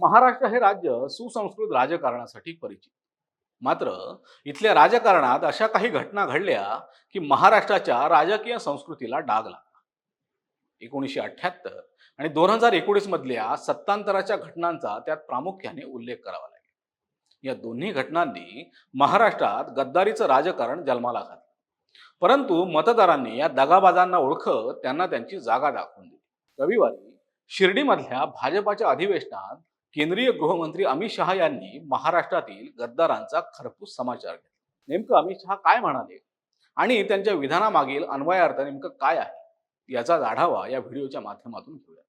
महाराष्ट्र हे राज्य सुसंस्कृत राजकारणासाठी परिचित. मात्र इथल्या राजकारणात अशा काही घटना घडल्या की महाराष्ट्राच्या राजकीय संस्कृतीला डाग लागला. एकोणीसशे अठ्ठ्याहत्तर आणि दोन हजार एकोणीस मधल्या सत्तांतराच्या घटनांचा त्यात प्रामुख्याने उल्लेख करावा लागेल. या दोन्ही घटनांनी महाराष्ट्रात गद्दारीचं राजकारण जन्माला घातलं. परंतु मतदारांनी या दगाबाजांना ओळखत त्यांना त्यांची जागा दाखवून दिली. रविवारी शिर्डीमधल्या भाजपाच्या अधिवेशनात केंद्रीय गृहमंत्री अमित शहा यांनी महाराष्ट्रातील गद्दारांचा खरपूस समाचार घेतला. नेमकं अमित शहा काय म्हणाले? आणि त्यांच्या विधानामागील अन्वयार्थ नेमकं काय आहे? याचा आढावा या व्हिडिओच्या माध्यमातून घेऊया.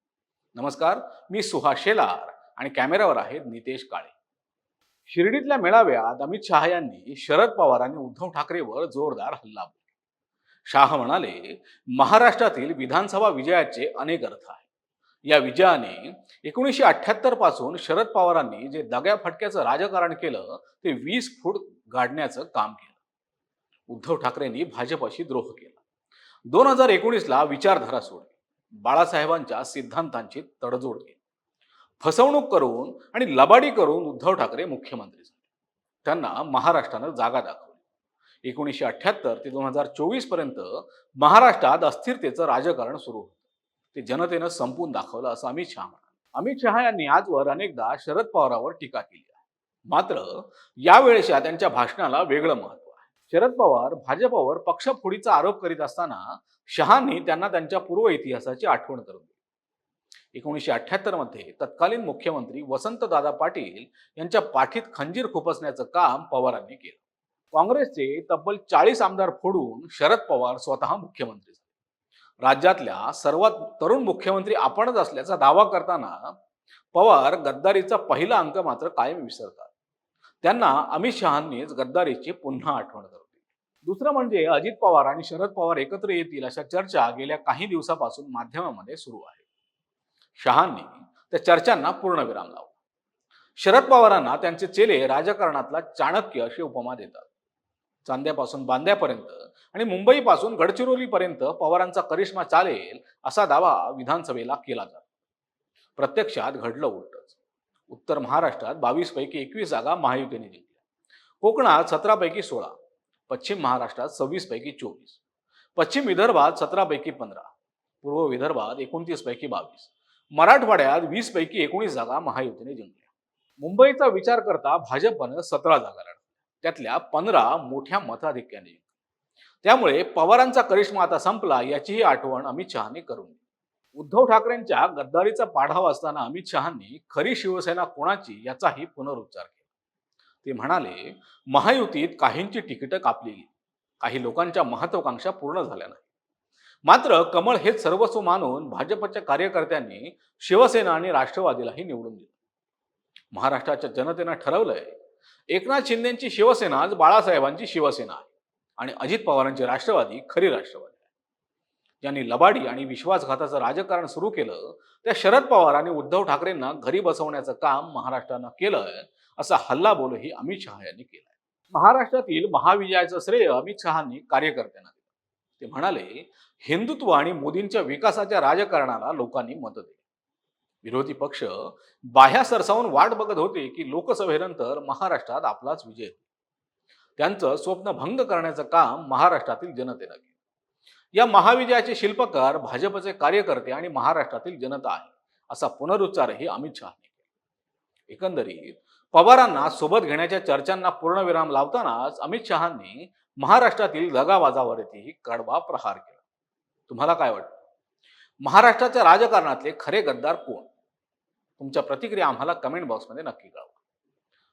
नमस्कार मी सुहास शेलार आणि कॅमेरावर आहेत नितेश काळे. शिर्डीतल्या मेळाव्यात अमित शहा यांनी शरद पवार आणि उद्धव ठाकरेवर जोरदार हल्ला बोलला. शाह म्हणाले महाराष्ट्रातील विधानसभा विजयाचे अनेक अर्थ आहेत. या विजयाने एकोणीसशे अठ्ठ्याहत्तरपासून शरद पवारांनी जे दग्या फटक्याचं राजकारण केलं ते वीस फूट गाडण्याचं काम केलं. उद्धव ठाकरेंनी भाजपाशी द्रोह केला. दोन हजार एकोणीसला विचारधारा सोडली. बाळासाहेबांच्या सिद्धांतांची तडजोड केली. फसवणूक करून आणि लबाडी करून उद्धव ठाकरे मुख्यमंत्री झाले. त्यांना महाराष्ट्रानं जागा दाखवली. एकोणीसशे अठ्ठ्याहत्तर ते दोन हजार चोवीसपर्यंत महाराष्ट्रात अस्थिरतेचं राजकारण सुरू होतं. ते जनतेनं संपून दाखवलं असं अमित शहा म्हणाले. अमित शहा यांनी आजवर अनेकदा शरद पवारांवर टीका केली आहे. मात्र यावेळेच्या त्यांच्या भाषणाला वेगळं महत्त्व आहे. शरद पवार भाजपवर पक्षफोडीचा आरोप करीत असताना शहांनी त्यांना त्यांच्या पूर्व इतिहासाची आठवण करून दिली. एकोणीसशे अठ्ठ्याहत्तरमध्ये तत्कालीन मुख्यमंत्री वसंतदादा पाटील यांच्या पाठीत खंजीर खुपसण्याचं काम पवारांनी केलं. काँग्रेसचे तब्बल चाळीस आमदार फोडून शरद पवार स्वतः मुख्यमंत्री झाले. राज्यातल्या सर्वात तरुण मुख्यमंत्री आपणच असल्याचा दावा करताना पवार गद्दारीचा पहिला अंक मात्र कायम विसरतात. त्यांना अमित शहांनीच गद्दारीची पुन्हा आठवण करते दुसरं म्हणजे अजित पवार आणि शरद पवार एकत्र येतील अशा चर्चा गेल्या काही दिवसापासून माध्यमामध्ये सुरू आहे. शहांनी त्या चर्चांना पूर्णविराम लावला शरद पवारांना त्यांचे चेले राजकारणातला चाणक्य अशी उपमा देतात. चांद्यापासून बांद्यापर्यंत आणि मुंबईपासून गडचिरोलीपर्यंत पवारांचा करिश्मा चालेल असा दावा विधानसभेला केला जातो. प्रत्यक्षात घडलं उलटच. उत्तर महाराष्ट्रात बावीस पैकी एकवीस जागा महायुतीने जिंकल्या. कोकणात सतरापैकी सोळा. पश्चिम महाराष्ट्रात सव्वीस पैकी चोवीस. पश्चिम विदर्भात सतरापैकी पंधरा. पूर्व विदर्भात एकोणतीस पैकी बावीस. मराठवाड्यात वीस पैकी एकोणीस जागा महायुतीने जिंकल्या. मुंबईचा विचार करता भाजपनं सतरा जागा लढल्या त्यातल्या पंधरा मोठ्या मताधिक्याने. त्यामुळे पवारांचा करिश्मा आता संपला याचीही आठवण अमित शहाने करून. उद्धव ठाकरेंच्या गद्दारीचा पाढावा असताना अमित शहांनी खरी शिवसेना कोणाची याचाही पुनरुच्चार केला. ते म्हणाले महायुतीत काहींची तिकीटं कापली काही लोकांच्या महत्वाकांक्षा पूर्ण झाल्या नाही मात्र कमळ हेच सर्वस्व मानून भाजपच्या कार्यकर्त्यांनी शिवसेना आणि राष्ट्रवादीलाही निवडून दिलं. महाराष्ट्राच्या जनतेनं ठरवलंय एकनाथ शिंदेची शिवसेना आज बाळासाहेबांची शिवसेना आहे. आणि अजित पवारांची राष्ट्रवादी खरी राष्ट्रवादी आहे. ज्यांनी लबाडी आणि विश्वासघाताचं राजकारण सुरू केलं त्या शरद पवार आणि उद्धव ठाकरेंना घरी बसवण्याचं काम महाराष्ट्रानं केलंय असा हल्ला बोलही अमित शहा यांनी केलाय. महाराष्ट्रातील महाविजयाचं श्रेय अमित शहांनी कार्यकर्त्यांना दिलं. ते म्हणाले हिंदुत्व आणि मोदींच्या विकासाच्या राजकारणाला लोकांनी मत दिली. विरोधी पक्ष बाह्या सरसावून वाट बघत होते की लोकसभेनंतर महाराष्ट्रात आपलाच विजय त्यांचं स्वप्न भंग करण्याचं काम महाराष्ट्रातील जनतेनं केलं. या महाविजयाचे शिल्पकार भाजपचे कार्यकर्ते आणि महाराष्ट्रातील जनता आहे असा पुनरुच्चारही अमित शहाने केला. एकंदरीत पवारांना सोबत घेण्याच्या चर्चांना पूर्णविराम लावतानाच अमित शहांनी महाराष्ट्रातील दगाबाजावरतीही कडवा प्रहार केला. तुम्हाला काय वाटतं? महाराष्ट्राच्या राजकारणातले खरे गद्दार कोण? तुमच्या प्रतिक्रिया आम्हाला कमेंट बॉक्समध्ये नक्की कळवा.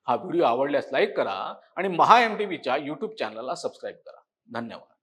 हा व्हिडिओ आवडल्यास लाईक करा आणि महा एम टी व्हीच्या यूट्यूब चॅनलला सबस्क्राईब करा. धन्यवाद.